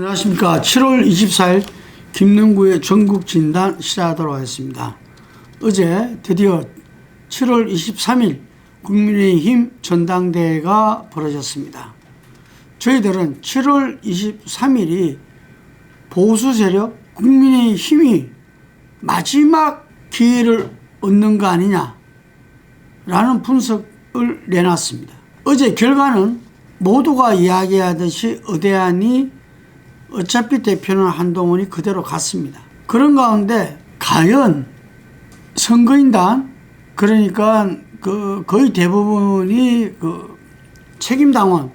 안녕하십니까. 7월 24일 김능구의 전국 진단 시작하도록 하겠습니다. 어제 드디어 7월 23일 국민의힘 전당대회가 벌어졌습니다. 저희들은 7월 23일이 보수 세력 국민의힘이 마지막 기회를 얻는 거 아니냐 라는 분석을 내놨습니다. 어제 결과는 모두가 이야기하듯이 의대안이 어차피 대표는 한동훈이 그대로 갔습니다. 그런 가운데 과연 선거인단 그러니까 그 거의 대부분이 그 책임당원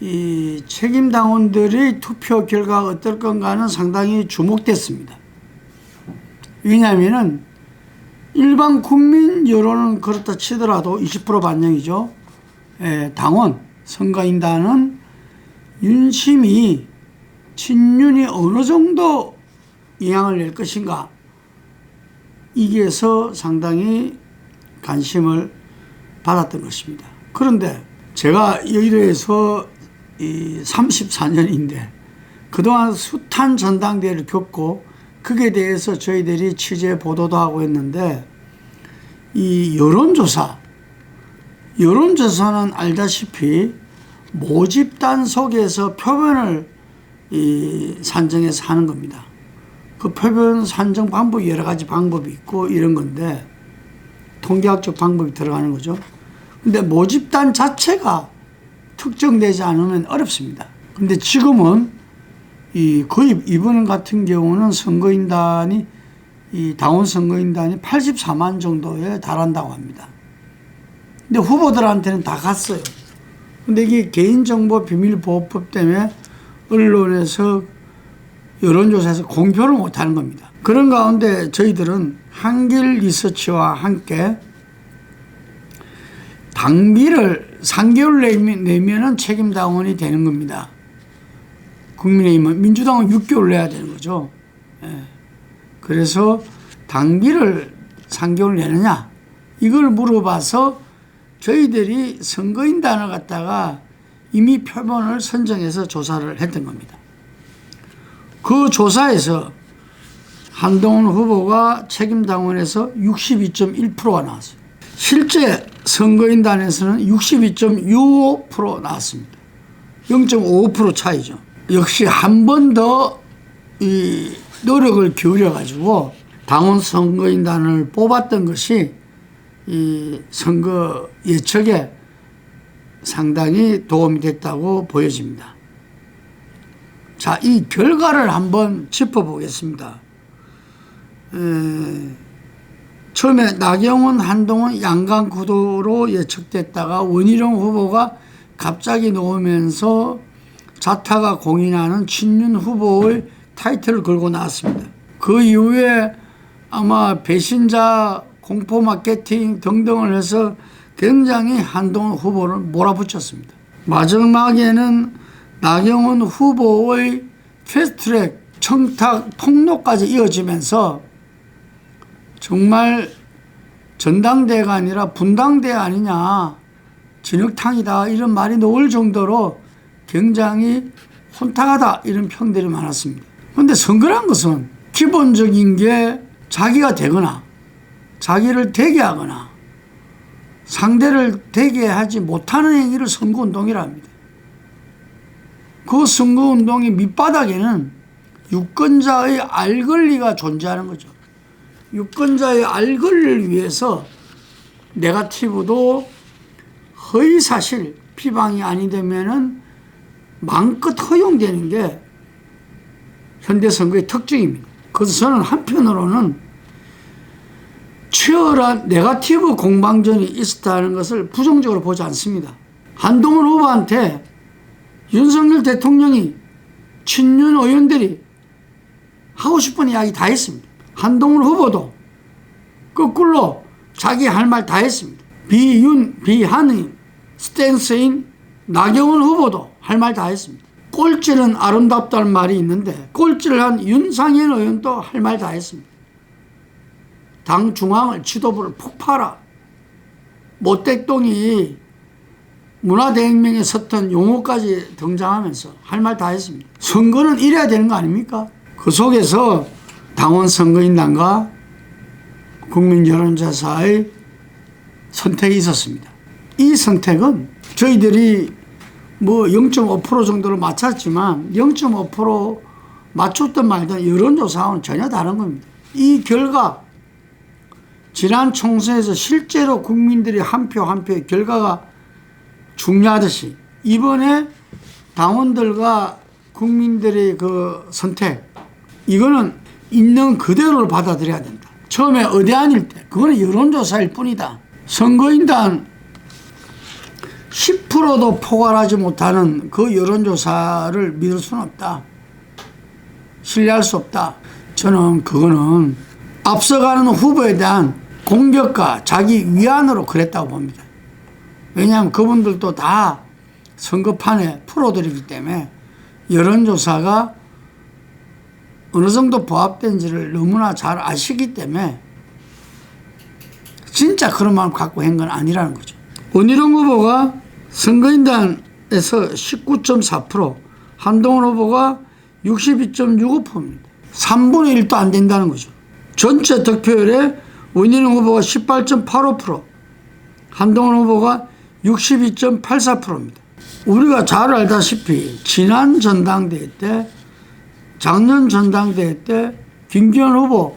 이 책임당원들의 투표 결과가 어떨 건가는 상당히 주목됐습니다. 왜냐하면은 일반 국민 여론은 그렇다 치더라도 20% 반영이죠. 예, 당원 선거인단은 윤심이 친윤이 어느 정도 영향을 낼 것인가 이게서 상당히 관심을 받았던 것입니다. 그런데 제가 여의도에서 이 34년인데 그동안 숱한 전당대회를 겪고 그에 대해서 저희들이 취재 보도도 하고 했는데 이 여론조사 여론조사는 알다시피 모집단 속에서 표본을 이 산정해서 하는 겁니다. 그 표본 산정 방법이 여러 가지 방법이 있고 이런 건데 통계학적 방법이 들어가는 거죠. 근데 모집단 자체가 특정되지 않으면 어렵습니다. 근데 지금은 이 거의 이번 같은 경우는 선거인단이 이 당원 선거인단이 84만 정도에 달한다고 합니다. 근데 후보들한테는 다 갔어요. 근데 이게 개인정보 비밀보호법 때문에 언론에서 여론조사에서 공표를 못하는 겁니다. 그런 가운데 저희들은 한길 리서치와 함께 당비를 3개월 내면, 은 책임당원이 되는 겁니다. 국민의힘은 민주당은 6개월 내야 되는 거죠. 예. 그래서 당비를 3개월 내느냐 이걸 물어봐서 저희들이 선거인단을 갖다가 이미 표본을 선정해서 조사를 했던 겁니다. 그 조사에서 한동훈 후보가 책임당원에서 62.1%가 나왔어요. 실제 선거인단에서는 62.65% 나왔습니다. 0.5% 차이죠. 역시 한 번 더 이 노력을 기울여 가지고 당원 선거인단을 뽑았던 것이 이 선거 예측에 상당히 도움이 됐다고 보여집니다. 자, 이 결과를 한번 짚어보겠습니다. 에, 처음에 나경원, 한동훈 양강 구도로 예측됐다가 원희룡 후보가 갑자기 놓으면서 자타가 공인하는 친윤 후보의 타이틀을 걸고 나왔습니다. 그 이후에 아마 배신자 공포 마케팅 등등을 해서 굉장히 한동훈 후보를 몰아붙였습니다. 마지막에는 나경원 후보의 패스트트랙 청탁 폭로까지 이어지면서 정말 전당대가 아니라 분당대 아니냐 진흙탕이다 이런 말이 나올 정도로 굉장히 혼탁하다 이런 평들이 많았습니다. 그런데 선거란 것은 기본적인 게 자기가 되거나 자기를 되게 하거나 상대를 되게 하지 못하는 행위를 선거운동이라 합니다. 그 선거운동의 밑바닥에는 유권자의 알권리가 존재하는 거죠. 유권자의 알권리를 위해서 네가티브도 허위사실 피방이 아니 되면은 마음껏 허용되는 게 현대선거의 특징입니다. 그래서 저는 한편으로는 치열한 네가티브 공방전이 있었다는 것을 부정적으로 보지 않습니다. 한동훈 후보한테 윤석열 대통령이 친윤 의원들이 하고 싶은 이야기 다 했습니다. 한동훈 후보도 거꾸로 자기 할 말 다 했습니다. 비윤, 비한의 스탠스인 나경원 후보도 할 말 다 했습니다. 꼴찌는 아름답다는 말이 있는데 꼴찌를 한 윤상현 의원도 할 말 다 했습니다. 당 중앙을 지도부를 폭파라. 모택동이 문화대혁명에 섰던 용어까지 등장하면서 할 말 다 했습니다. 선거는 이래야 되는 거 아닙니까? 그 속에서 당원 선거인단과 국민 여론조사의 선택이 있었습니다. 이 선택은 저희들이 뭐 0.5% 정도로 맞췄지만 0.5% 맞췄든 말든 여론조사와는 전혀 다른 겁니다. 이 결과 지난 총선에서 실제로 국민들이 한 표 한 표의 결과가 중요하듯이 이번에 당원들과 국민들의 그 선택 이거는 있는 그대로를 받아들여야 된다. 처음에 의대안일 때 그거는 여론조사일 뿐이다. 선거인단 10%도 포괄하지 못하는 그 여론조사를 믿을 수는 없다. 신뢰할 수 없다. 저는 그거는 앞서가는 후보에 대한 공격과 자기 위안으로 그랬다고 봅니다. 왜냐하면 그분들도 다 선거판에 프로들이기 때문에 여론조사가 어느 정도 부합된지를 너무나 잘 아시기 때문에 진짜 그런 마음 갖고 한 건 아니라는 거죠. 원희룡 후보가 선거인단에서 19.4%, 한동훈 후보가 62.65%입니다. 3분의 1도 안 된다는 거죠. 전체 득표율에 원희룡 후보가 18.85%, 한동훈 후보가 62.84%입니다. 우리가 잘 알다시피 지난 전당대회 때, 작년 전당대회 때 김기현 후보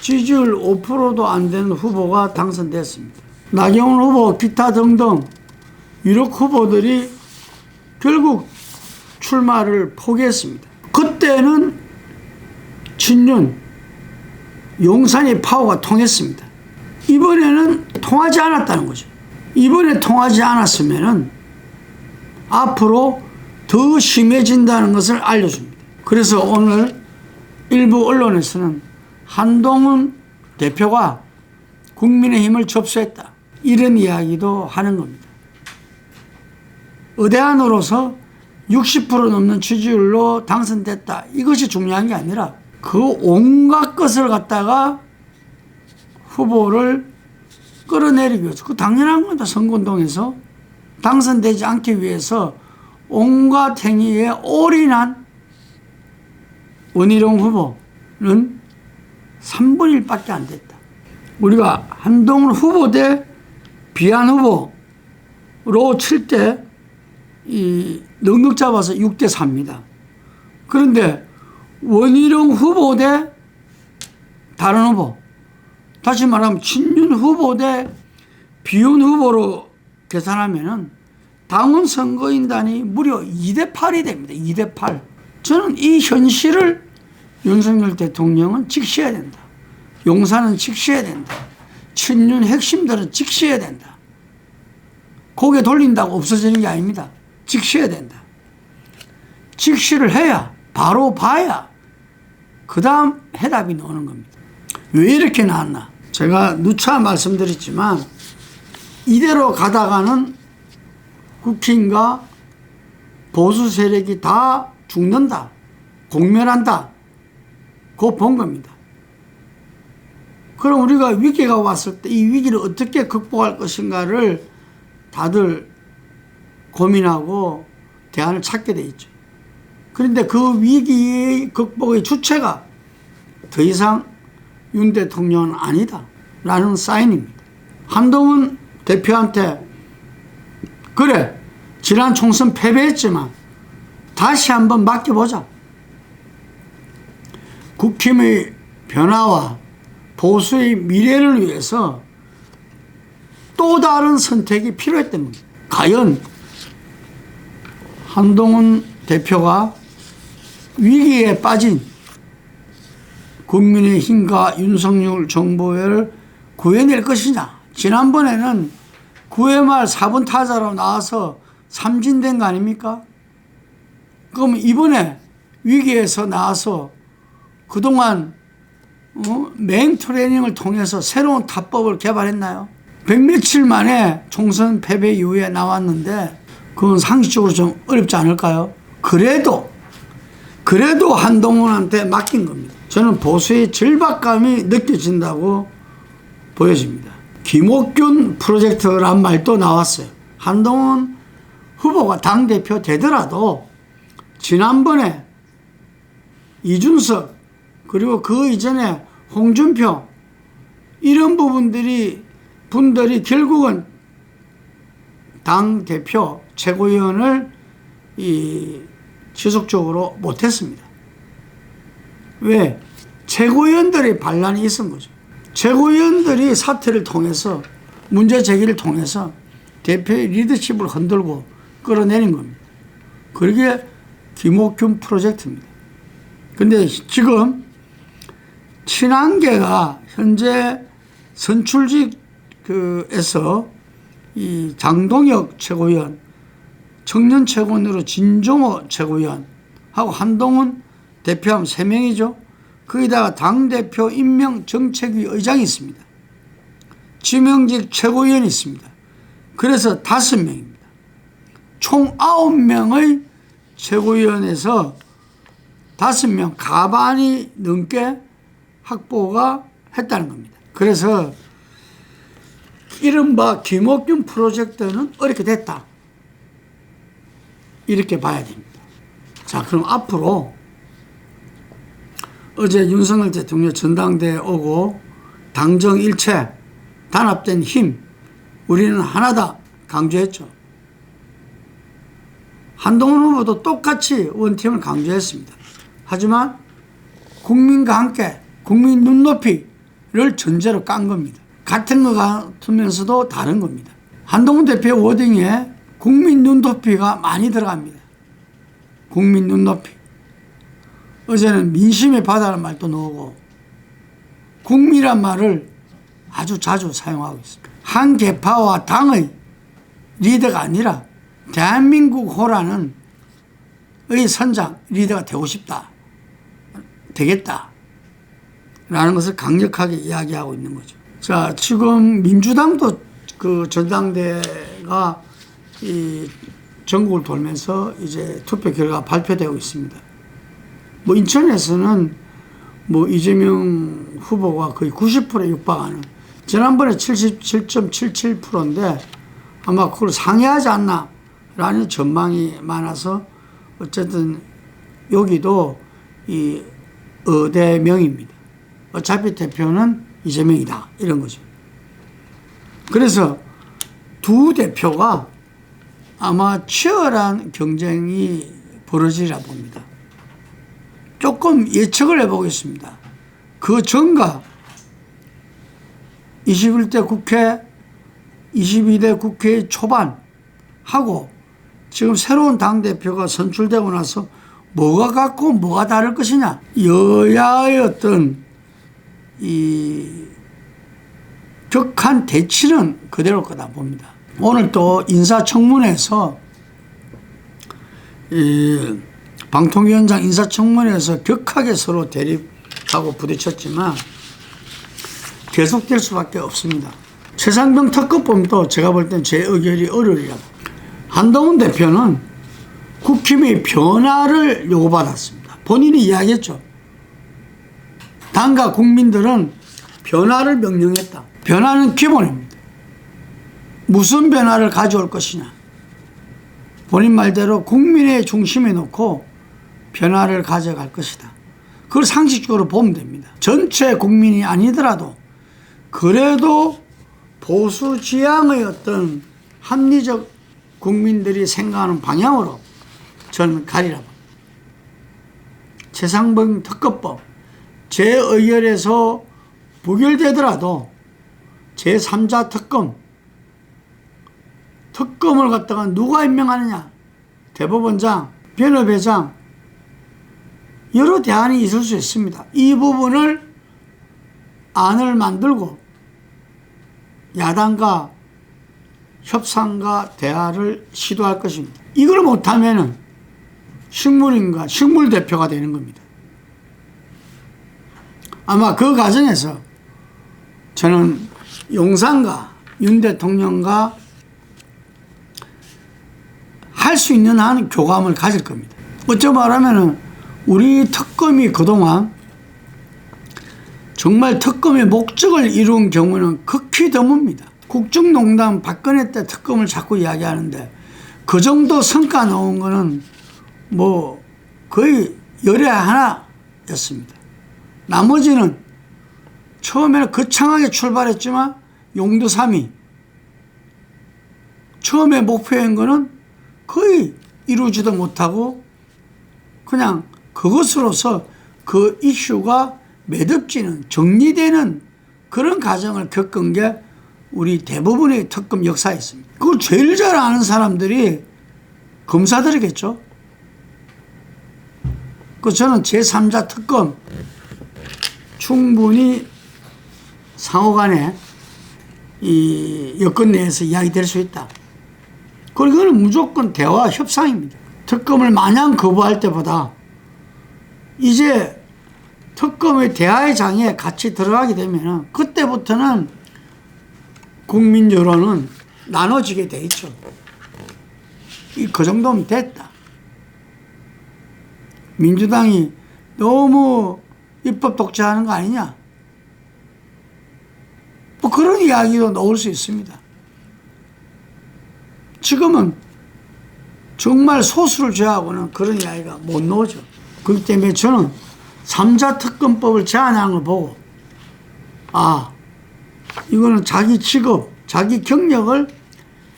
지지율 5%도 안 되는 후보가 당선됐습니다. 나경원 후보 기타 등등 유력 후보들이 결국 출마를 포기했습니다. 그때는 친윤 용산의 파워가 통했습니다. 이번에는 통하지 않았다는 거죠. 이번에 통하지 않았으면은 앞으로 더 심해진다는 것을 알려줍니다. 그래서 오늘 일부 언론에서는 한동훈 대표가 국민의힘을 접수했다. 이런 이야기도 하는 겁니다. 의대안으로서 60% 넘는 지지율로 당선됐다. 이것이 중요한 게 아니라 그 온갖 것을 갖다가 후보를 끌어내리기 위해서 그 당연한 겁니다. 선거운동에서 당선되지 않기 위해서 온갖 행위에 올인한 원희룡 후보는 3분의 1밖에 안 됐다. 우리가 한동훈 후보 대 비한 후보로 칠 때이 넉넉 잡아서 6대 4입니다. 그런데 원희룡 후보 대 다른 후보 다시 말하면 친윤 후보 대 비윤 후보로 계산하면은 당원 선거인단이 무려 2대 8이 됩니다. 2대 8. 저는 이 현실을 윤석열 대통령은 직시해야 된다. 용산은 직시해야 된다. 친윤 핵심들은 직시해야 된다. 고개 돌린다고 없어지는 게 아닙니다. 직시해야 된다. 직시를 해야 바로 봐야 그 다음 해답이 나오는 겁니다. 왜 이렇게 나왔나? 제가 누차 말씀드렸지만 이대로 가다가는 국힘과 보수 세력이 다 죽는다. 공멸한다. 그 본 겁니다. 그럼 우리가 위기가 왔을 때 이 위기를 어떻게 극복할 것인가를 다들 고민하고 대안을 찾게 돼 있죠. 그런데 그 위기의 극복의 주체가 더 이상 윤 대통령은 아니다. 라는 사인입니다. 한동훈 대표한테 그래 지난 총선 패배했지만 다시 한번 맡겨보자. 국힘의 변화와 보수의 미래를 위해서 또 다른 선택이 필요했던 겁니다. 과연 한동훈 대표가 위기에 빠진 국민의힘과 윤석열 정부를 구해낼 것이냐. 지난번에는 9회 말 4분 타자로 나와서 삼진된 거 아닙니까? 그럼 이번에 위기에서 나와서 그동안 어? 맹 트레이닝을 통해서 새로운 타법을 개발했나요? 백며칠 만에 총선 패배 이후에 나왔는데 그건 상식적으로 좀 어렵지 않을까요? 그래도 그래도 한동훈한테 맡긴 겁니다. 저는 보수의 절박감이 느껴진다고 보여집니다. 김옥균 프로젝트란 말도 나왔어요. 한동훈 후보가 당대표 되더라도 지난번에 이준석 그리고 그 이전에 홍준표 이런 부분들이 분들이 결국은 당 대표 최고위원을 이 지속적으로 못했습니다. 왜? 최고위원들의 반란이 있은 거죠. 최고위원들이 사태를 통해서 문제 제기를 통해서 대표의 리더십을 흔들고 끌어내린 겁니다. 그게 김옥균 프로젝트입니다. 근데 지금 친한계가 현재 선출직 그에서 이 장동혁 최고위원, 청년 최고위원으로 진종호 최고위원 하고 한동훈 대표하면 세 명이죠. 거기다가 당대표 임명 정책위 의장이 있습니다. 지명직 최고위원이 있습니다. 그래서 다섯 명입니다. 총 아홉 명의 최고위원에서 다섯 명 가반이 넘게 확보가 했다는 겁니다. 그래서 이른바 김옥균 프로젝트는 어렵게 됐다. 이렇게 봐야 됩니다. 자, 그럼 앞으로 어제 윤석열 대통령 전당대회 오고 당정 일체, 단합된 힘, 우리는 하나다 강조했죠. 한동훈 후보도 똑같이 원팀을 강조했습니다. 하지만 국민과 함께 국민 눈높이를 전제로 깐 겁니다. 같은 것 같으면서도 다른 겁니다. 한동훈 대표 워딩에 국민 눈높이가 많이 들어갑니다. 국민 눈높이. 어제는 민심의 바다라는 말도 나오고 국민이란 말을 아주 자주 사용하고 있습니다. 한 개파와 당의 리더가 아니라 대한민국 호라는 의 선장 리더가 되고 싶다. 되겠다. 라는 것을 강력하게 이야기하고 있는 거죠. 자, 지금 민주당도 그 전당대가 이 전국을 돌면서 이제 투표 결과 발표되고 있습니다. 뭐 인천에서는 뭐 이재명 후보가 거의 90%에 육박하는 지난번에 77.77%인데 아마 그걸 상회하지 않나라는 전망이 많아서 어쨌든 여기도 이 의대명입니다. 어차피 대표는 이재명이다. 이런 거죠. 그래서 두 대표가 아마 치열한 경쟁이 벌어지리라 봅니다. 조금 예측을 해보겠습니다. 그 전과 21대 국회, 22대 국회 초반 하고 지금 새로운 당대표가 선출되고 나서 뭐가 같고 뭐가 다를 것이냐. 여야의 어떤 이 격한 대치는 그대로 거다 봅니다. 오늘 또 인사청문회에서 이 방통위원장 인사청문회에서 격하게 서로 대립하고 부딪혔지만 계속될 수밖에 없습니다. 최상병 특검법도 제가 볼 땐 제 의견이 어려리라. 한동훈 대표는 국힘의 변화를 요구받았습니다. 본인이 이야기했죠. 당과 국민들은 변화를 명령했다. 변화는 기본입니다. 무슨 변화를 가져올 것이냐. 본인 말대로 국민의 중심에 놓고 변화를 가져갈 것이다. 그걸 상식적으로 보면 됩니다. 전체 국민이 아니더라도 그래도 보수 지향의 어떤 합리적 국민들이 생각하는 방향으로 저는 가리라 봅니다. 최상병 특검법 재의결에서 부결되더라도 제3자 특검 특검을 갖다가 누가 임명하느냐 대법원장 변호회장 여러 대안이 있을 수 있습니다. 이 부분을 안을 만들고 야당과 협상과 대화를 시도할 것입니다. 이걸 못하면 식물인가 식물 대표가 되는 겁니다. 아마 그 과정에서 저는 용산과 윤 대통령과 할 수 있는 한 교감을 가질 겁니다. 어쩌 말하면은 우리 특검이 그동안 정말 특검의 목적을 이룬 경우는 극히 드뭅니다. 국정농단 박근혜 때 특검을 자꾸 이야기하는데 그 정도 성과 나온 거는 뭐 거의 열에 하나였습니다. 나머지는 처음에는 거창하게 출발했지만 3위. 처음에 목표인 거는 거의 이루지도 못하고 그냥 그것으로서 그 이슈가 매듭지는 정리되는 그런 과정을 겪은 게 우리 대부분의 특검 역사에 있습니다. 그걸 제일 잘 아는 사람들이 검사들이겠죠. 그 저는 제3자 특검 충분히 상호간에 이 여건 내에서 이야기될 수 있다. 그리고 그건 무조건 대화 협상입니다. 특검을 마냥 거부할 때보다 이제 특검의 대화의 장에 같이 들어가게 되면 그때부터는 국민 여론은 나눠지게 돼 있죠. 이 그 정도면 됐다. 민주당이 너무 입법 독재하는 거 아니냐? 뭐 그런 이야기도 나올 수 있습니다. 지금은 정말 소수를 제하고는 그런 이야기가 못 나오죠. 그렇기 때문에 저는 3자 특검법을 제안하는 걸 보고 아 이거는 자기 직업, 자기 경력을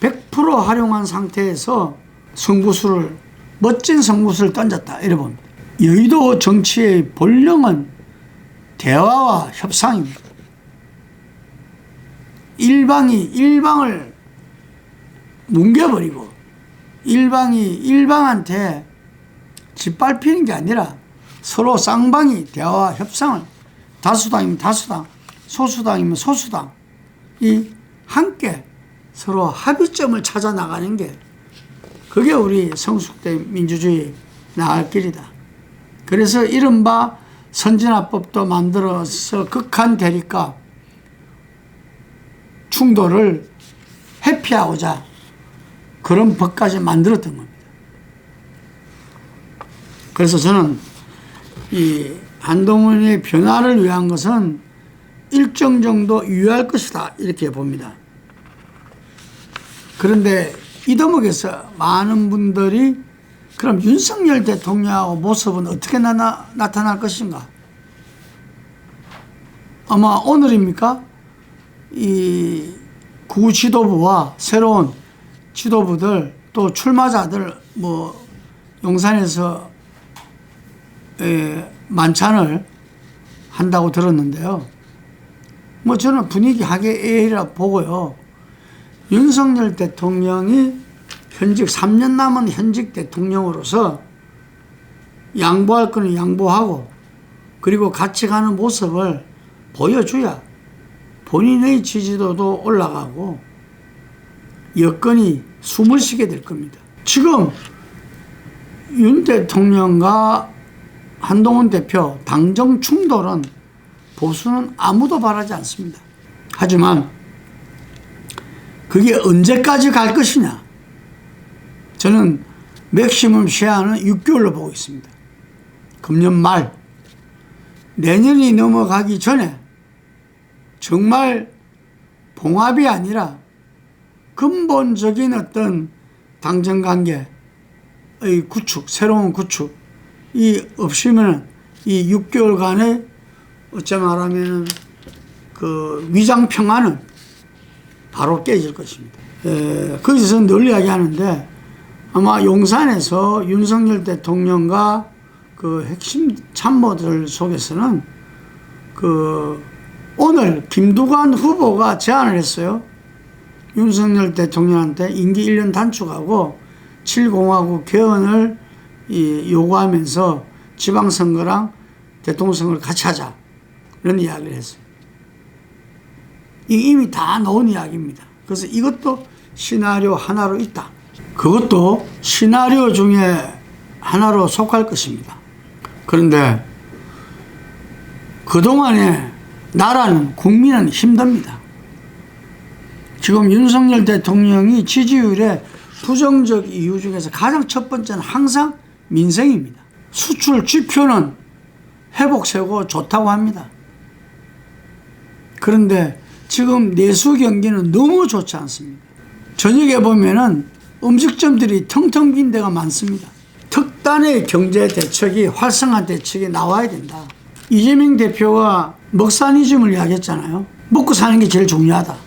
100% 활용한 상태에서 승부수를 멋진 승부수를 던졌다 이래 봅니다. 여의도 정치의 본령은 대화와 협상입니다. 일방이 일방을 뭉개버리고 일방이 일방한테 짓밟히는 게 아니라 서로 쌍방이 대화와 협상을 다수당이면 다수당, 소수당이면 소수당 이 함께 서로 합의점을 찾아 나가는 게 그게 우리 성숙된 민주주의 나갈 길이다. 그래서 이른바 선진화법도 만들어서 극한 대립과 충돌을 회피하고자 그런 법까지 만들었던 겁니다. 그래서 저는 이 한동훈의 변화를 위한 것은 일정 정도 유효할 것이다 이렇게 봅니다. 그런데 이 대목에서 많은 분들이 그럼 윤석열 대통령하고 모습은 어떻게 나나, 나타날 것인가? 아마 오늘입니까? 이 구 지도부와 새로운 지도부들 또 출마자들 뭐 용산에서 에, 만찬을 한다고 들었는데요. 뭐 저는 분위기 하게이라 보고요. 윤석열 대통령이 현직 3년 남은 현직 대통령으로서 양보할 거는 양보하고 그리고 같이 가는 모습을 보여줘야 본인의 지지도도 올라가고 여건이 숨을 쉬게 될 겁니다. 지금 윤 대통령과 한동훈 대표 당정 충돌은 보수는 아무도 바라지 않습니다. 하지만 그게 언제까지 갈 것이냐? 저는 맥시멈 시한은 6개월로 보고 있습니다. 금년 말 내년이 넘어가기 전에 정말 봉합이 아니라 근본적인 어떤 당정 관계의 구축, 새로운 구축이 없으면 이 6개월간의 어찌 말하면 그 위장 평화는 바로 깨질 것입니다. 에, 거기서 늘 이야기하는데 아마 용산에서 윤석열 대통령과 그 핵심 참모들 속에서는 그 오늘 김두관 후보가 제안을 했어요. 윤석열 대통령한테 임기 1년 단축하고 7공화국 개헌을 이 요구하면서 지방선거랑 대통령 선거를 같이 하자. 이런 이야기를 했어요. 이 이미 다 나온 이야기입니다. 그래서 이것도 시나리오 하나로 있다. 그것도 시나리오 중에 하나로 속할 것입니다. 그런데 그동안에 나라는 국민은 힘듭니다. 지금 윤석열 대통령이 지지율의 부정적 이유 중에서 가장 첫 번째는 항상 민생입니다. 수출 지표는 회복세고 좋다고 합니다. 그런데 지금 내수 경기는 너무 좋지 않습니다. 저녁에 보면은 음식점들이 텅텅 빈 데가 많습니다. 특단의 경제 대책이 활성화 대책이 나와야 된다. 이재명 대표가 먹사니즘을 이야기했잖아요. 먹고 사는 게 제일 중요하다.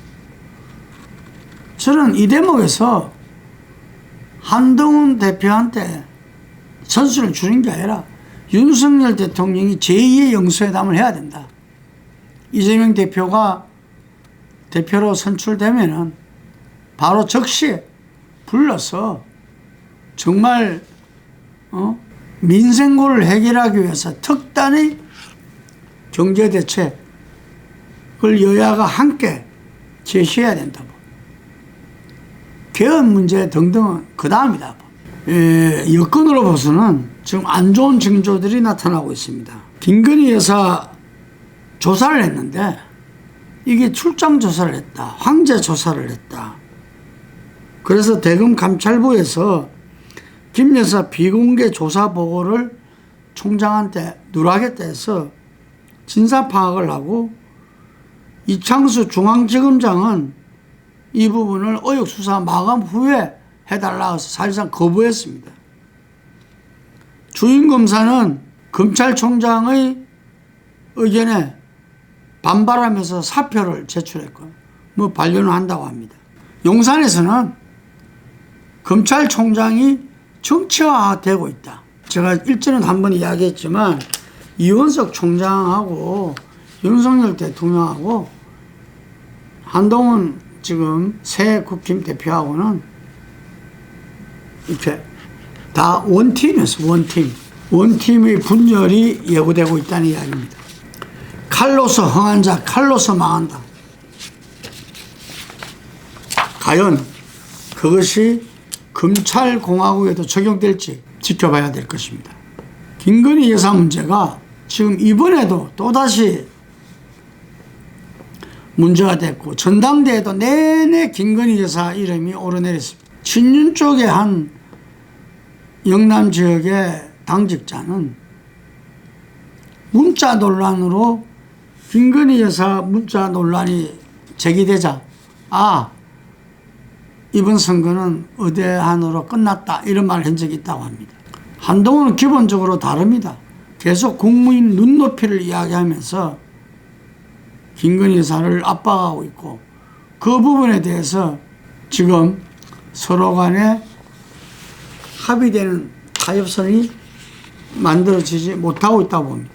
저는 이 대목에서 한동훈 대표한테 선수를 주는 게 아니라 윤석열 대통령이 제2의 영수회담을 해야 된다. 이재명 대표가 대표로 선출되면은 바로 즉시 불러서 정말 어? 민생고를 해결하기 위해서 특단의 경제 대책을 여야가 함께 제시해야 된다고. 개헌 문제 등등은 그 다음이다. 예, 여건으로 봐서는 지금 안 좋은 징조들이 나타나고 있습니다. 김건희 여사 조사를 했는데 이게 출장 조사를 했다. 황제 조사를 했다. 그래서 대검 감찰부에서 김 여사 비공개 조사 보고를 총장한테 누락했다 해서 진사 파악을 하고 이창수 중앙지검장은 이 부분을 의혹 수사 마감 후에 해달라 해서 사실상 거부했습니다. 주임 검사는 검찰총장의 의견에 반발하면서 사표를 제출했고 뭐 반려는 한다고 합니다. 용산에서는 검찰총장이 정치화되고 있다. 제가 일전에 한번 이야기했지만 이원석 총장하고 윤석열 대통령하고 한동훈 지금 새 국힘 대표하고는 이렇게 다 원팀이었어 원팀 원팀의 분열이 예고되고 있다는 이야기입니다. 칼로서 흥한 자 칼로서 망한다. 과연 그것이 검찰공화국에도 적용될지 지켜봐야 될 것입니다. 김건희 여사 문제가 지금 이번에도 또다시 문제가 됐고 전당대회도 내내 김건희 여사 이름이 오르내렸습니다. 친윤 쪽의 한 영남 지역의 당직자는 문자 논란으로 김건희 여사 문자 논란이 제기되자 아 이번 선거는 의대한으로 끝났다 이런 말을 한 적이 있다고 합니다. 한동훈은 기본적으로 다릅니다. 계속 국민 눈높이를 이야기하면서 김건희 여사를 압박하고 있고 그 부분에 대해서 지금 서로 간에 합의되는 타협선이 만들어지지 못하고 있다고 봅니다.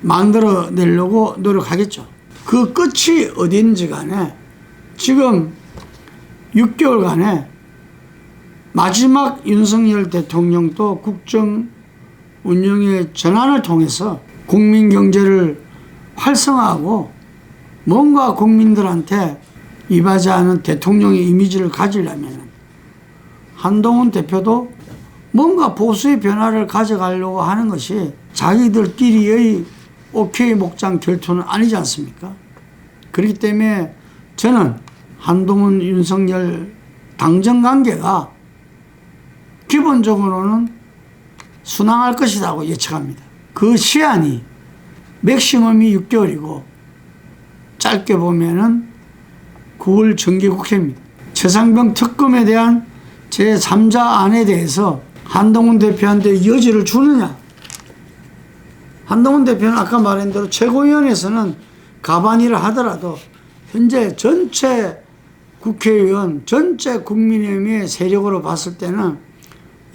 만들어내려고 노력하겠죠. 그 끝이 어딘지 간에 지금 6개월간에 마지막 윤석열 대통령도 국정 운영의 전환을 통해서 국민 경제를 활성화하고 뭔가 국민들한테 이바지 않은 대통령의 이미지를 가지려면 한동훈 대표도 뭔가 보수의 변화를 가져가려고 하는 것이 자기들끼리의 오케이 목장 결투는 아니지 않습니까? 그렇기 때문에 저는 한동훈 윤석열 당정 관계가 기본적으로는 순항할 것이라고 예측합니다. 그 시한이 맥시멈이 6개월이고 짧게 보면은 9월 정기국회입니다. 최상병 특검에 대한 제3자 안에 대해서 한동훈 대표한테 여지를 주느냐? 한동훈 대표는 아까 말한 대로 최고위원회에서는 가반이라 하더라도 현재 전체 국회의원, 전체 국민의힘의 세력으로 봤을 때는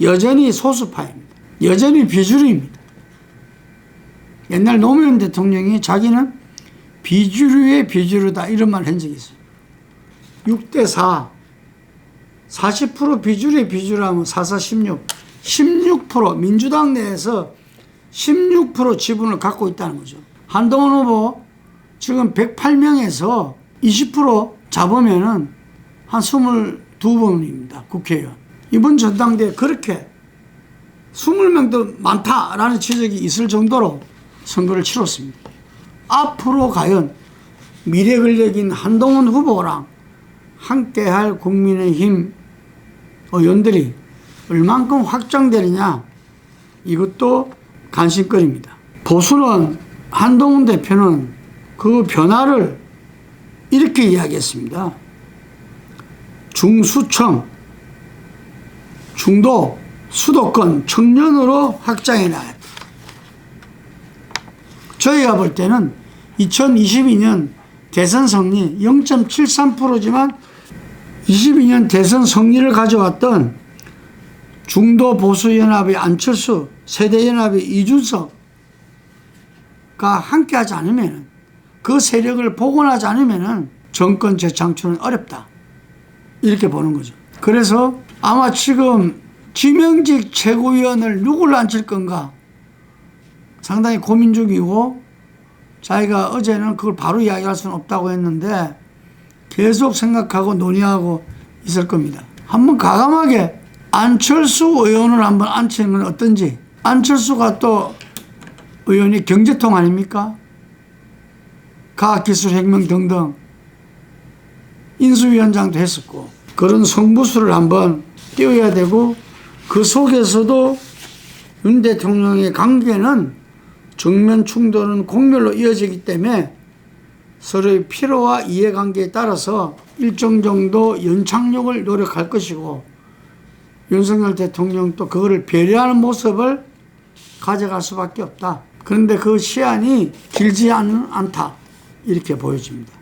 여전히 소수파입니다. 여전히 비주류입니다. 옛날 노무현 대통령이 자기는 비주류의 비주류다 이런 말한 적이 있어요. 6대 4. 40% 비주류의 비주류하면 4, 4, 16. 16% 민주당 내에서 16% 지분을 갖고 있다는 거죠. 한동훈 후보 지금 108명에서 20% 잡으면은 한 22번입니다. 국회의원. 이번 전당대회 그렇게 20명도 많다라는 지적이 있을 정도로 선거를 치렀습니다. 앞으로 과연 미래 권력인 한동훈 후보랑 함께할 국민의힘 의원들이 얼만큼 확장되느냐 이것도 관심거리입니다. 보수는 한동훈 대표는 그 변화를 이렇게 이야기했습니다. 중수청, 중도, 수도권, 청년으로 확장해 나가야 저희가 볼 때는 2022년 대선 승리 0.73%지만 22년 대선 승리를 가져왔던 중도 보수연합의 안철수, 세대연합의 이준석가 함께하지 않으면 그 세력을 복원하지 않으면 정권 재창출은 어렵다. 이렇게 보는 거죠. 그래서 아마 지금 지명직 최고위원을 누구를 앉힐 건가 상당히 고민 중이고 자기가 어제는 그걸 바로 이야기할 수는 없다고 했는데 계속 생각하고 논의하고 있을 겁니다. 한번 가감하게 안철수 의원을 한번 앉히는 건 어떤지. 안철수가 또 의원이 경제통 아닙니까? 과학기술 혁명 등등 인수위원장도 했었고 그런 성부수를 한번 띄워야 되고 그 속에서도 윤 대통령의 관계는 정면 충돌은 공멸로 이어지기 때문에 서로의 필요와 이해관계에 따라서 일정 정도 연착륙을 노력할 것이고 윤석열 대통령도 그거를 배려하는 모습을 가져갈 수밖에 없다. 그런데 그 시한이 길지 않, 않다. 이렇게 보여집니다.